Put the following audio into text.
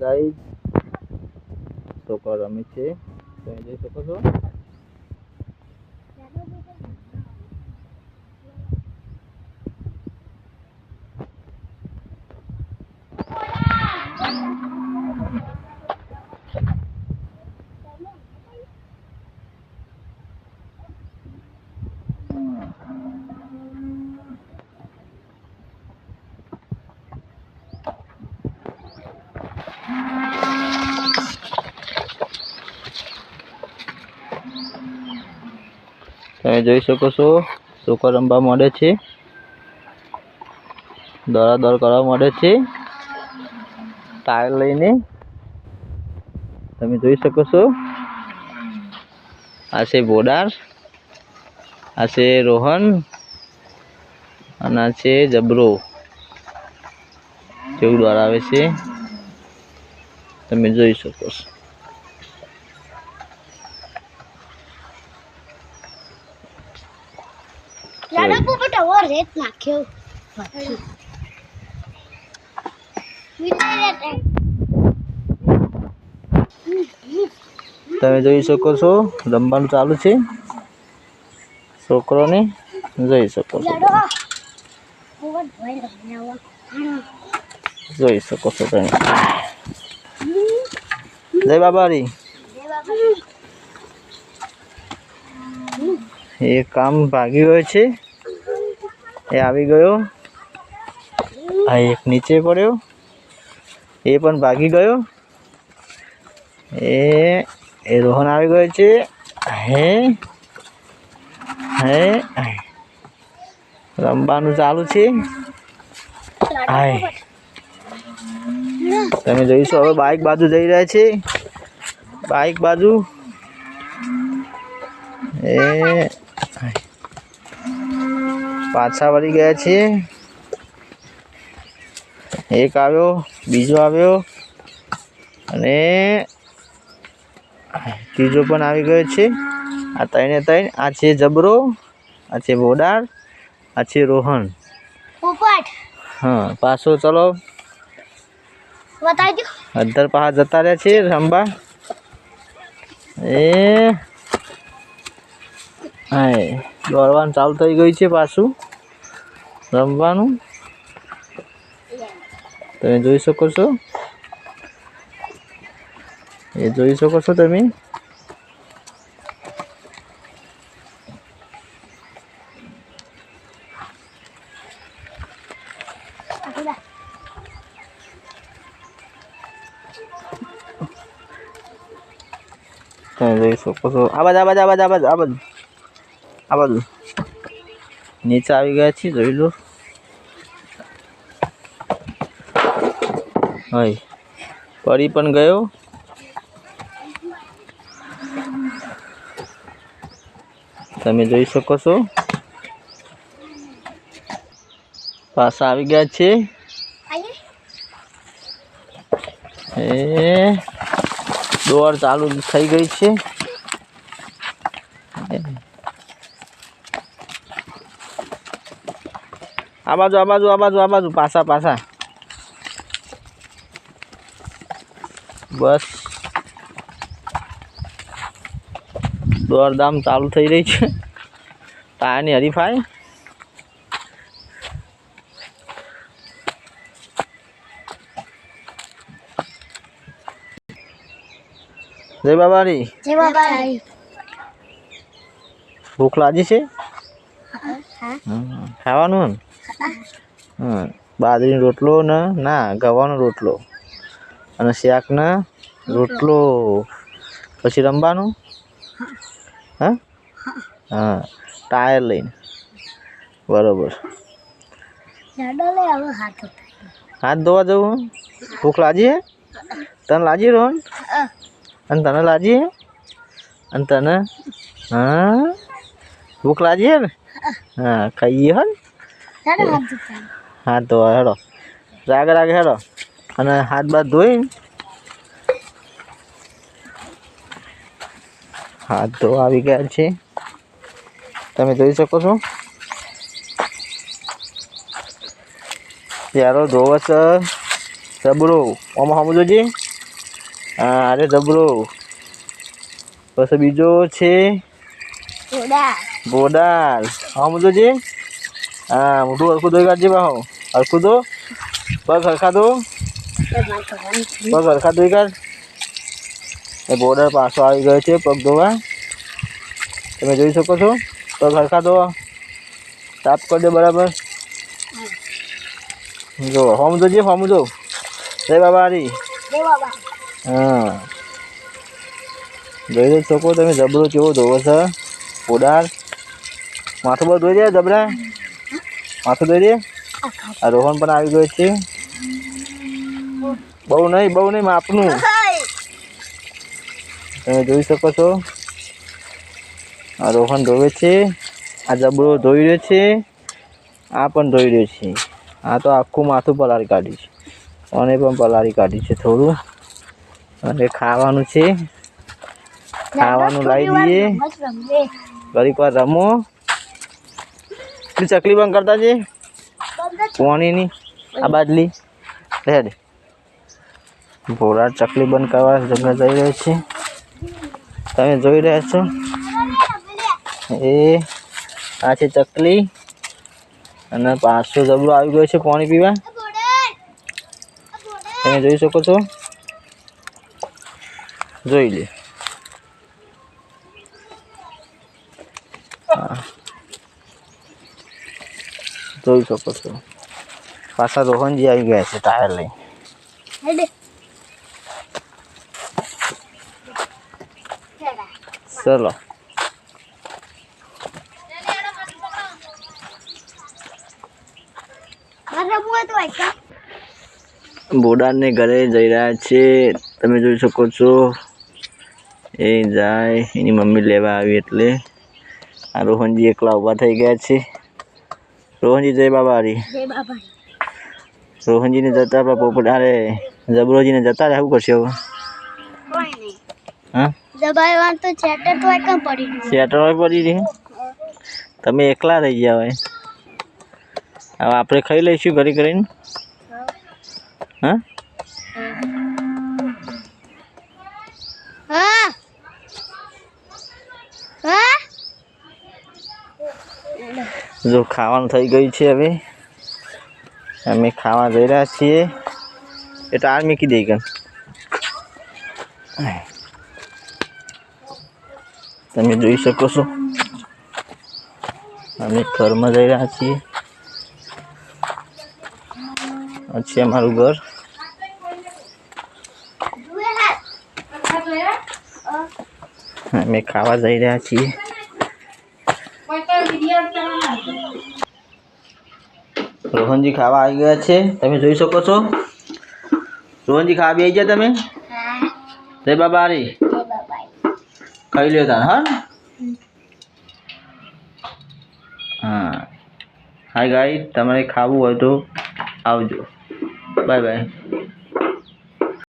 Guys છોકરો રમે છે. તમે જોઈ શકો છો. જોઈ શકો છો છોકરો રમવા માંડે છે. દોડા દોડ કરવા માંડે છે. ટાયર લઈને તમે જોઈ શકો છો. આ છે બોડાર, આ છે રોહન, અને આ છે જબરો. જેવું દ્વારા આવે છે. તમે જોઈ શકો છો. રેત નાખ્યો. તમે જોઈ શકો છો રમવાનું ચાલુ છે. છોકરોને જોઈ શકો છો. જોઈ શકો છો તમે. જય બાબારી. એ કામ ભાગી ગયો છે એ આવી ગયો આ એક નીચે પડ્યો એ પણ ભાગી ગયો એ એ રોહન આવી ગયો છે હે હે રમવાનું ચાલુ છે હાય તમે જોઈશો હવે બાઇક બાજુ જઈ રહ્યા છે બાઇક બાજુ એ પાછા વળી ગયા છીએ. એક આવ્યો બીજો આવ્યો અને ત્રીજો પણ આવી ગયો છે. આ ત્રણે ત્રણ આ છે જબરો આ છે બોડાર આ છે રોહન. હા પાછો ચલો. અંદર પાછા જતા રહ્યા છે રંબા. એ હાય. દોડવાનું ચાલુ થઈ ગયું છે પાછું. રમવાનું. તમે જોઈ શકો છો. એ જોઈ શકો છો તમે. જોઈ શકો છો. આ બાજુ આ બાજુ આ બાજુ. આ બાજુ. નીચે આવી ગયા છીએ, જોઈ લો. હોય પડી પણ ગયો. તમે જોઈ શકો છો. પાછા આવી ગયા છે. એ, દોડ ચાલુ થઈ ગઈ છે. આ બાજુ આ બાજુ આ બાજુ આ બાજુ પાછા પાછા. બસ. દોડધામ ચાલુ થઈ રહી છે. ટાયરની હરીફાઈ જય બાબારી. જય બાબા ભૂખ લાગી છે? ખાવાનું બાજરીનો રોટલો ને ના ગવાનો રોટલો. અને શાક ને રોટલો પછી રમવાનું? હા. હા? ટાયર લઈને. બરોબર. હાથ ધોવા જવું? ભૂખ લાજીએ હે? તને લાજી રોહન? અને તને લાજી હે? અને તને? હા? ભૂખ લાજીએ હે ને? હા. ખાઈએ હે ને? હાથ ધોવા હેડો. રાગે રાગે હેડો. અને હાથ બાદ ધોઈ હાથ ધોવા આવી ગયા છે. તમે જોઈ શકો છો. યારો ધોવસ સબરો આમાં સમજો હા અરે જબરો. પછી બીજો છે. ગોડાલ હા છે હા મોટું હરખું ધોઈ કાઢજે બાહો હરખું ધો પગ હરખા તો પગ હરખા ધોઈ કાઢ. એ બોર્ડર પાછો આવી ગયો છે પગ ધોવા. તમે જોઈ શકો છો. પગ હરખા ધો તાપ કરી દો બરાબર. જો, હોમ જોજે હોમ જો જય બાબા હરી હા. જોઈ શકો તમે જબરો કેવો ધોવો છે. ઉડાર માથું બધું ધોઈ દે જબરા. માથું ધોઈ દે. આ રોહન પણ આવી ગયો છે. બહુ નહીં બહુ નહીં માપનું. તમે જોઈ શકો છો. આ રોહન ધોવે છે. આ જબરો ધોઈ રહ્યો છે. આ પણ ધોઈ રહ્યો છે. આ તો આખું માથું પલાળી કાઢ્યું છે. અને પણ પલાળી કાઢ્યું છે થોડું. અને ખાવાનું છે. ખાવાનું લાવી દઈએ. ઘડીક વાર રમો. ચકલી બંધ કરતા છે પોણીની. આ બાદલી લે દે. ચકલી બંધ કરવા જગ્યા જઈ રહ્યો છે. તમે જોઈ રહ્યા છો? એ, આ છે ચકલી. અને પાંચસો જબરો આવી ગયો છે પાણી પીવા. તમે જોઈ શકો છો? જોઈ લે. હા. જોઈ શકો છો. પાછા રોહનજી આવી ગયા છે ટાયર લઈ ચલો. બોડાને ઘરે જઈ રહ્યા છે. તમે જોઈ શકો છો. એ જાય. એની મમ્મી લેવા આવી એટલે. આ રોહનજી એકલા ઊભા થઈ ગયા છે. રોહનજી જય બાબા હરી રોહનજીને જતા આપણા પોપટ અરે જબરોજીને જતા રહે શું કરશે હવે? હા? દબાઈ તો ચેટર તો એકમ પડી રહી? તમે એકલા રહી ગયા હોય. હવે આપણે ખાઈ લઈશું ઘરે કરીને? હા. હા? જો ખાવાનું થઈ ગયું છે હવે. અમે ખાવા જઈ રહ્યા છીએ. એ તાર મૂકી દઈ ગયો તમે જોઈ શકો છો. અમે ઘરમાં જઈ રહ્યા છીએ. છે અમારું ઘર. અમે ખાવા જઈ રહ્યા છીએ. રોહનજી ખાવા આવી ગયા છે. તમે જોઈ શકો છો. રોહનજી ખાવા બી આવી ગયા તમે? જય બાબા રે ખાઈ લ્યો તાર હા? હા. હાય ગાઈ તમારે ખાવું હોય તો આવજો. Bye bye.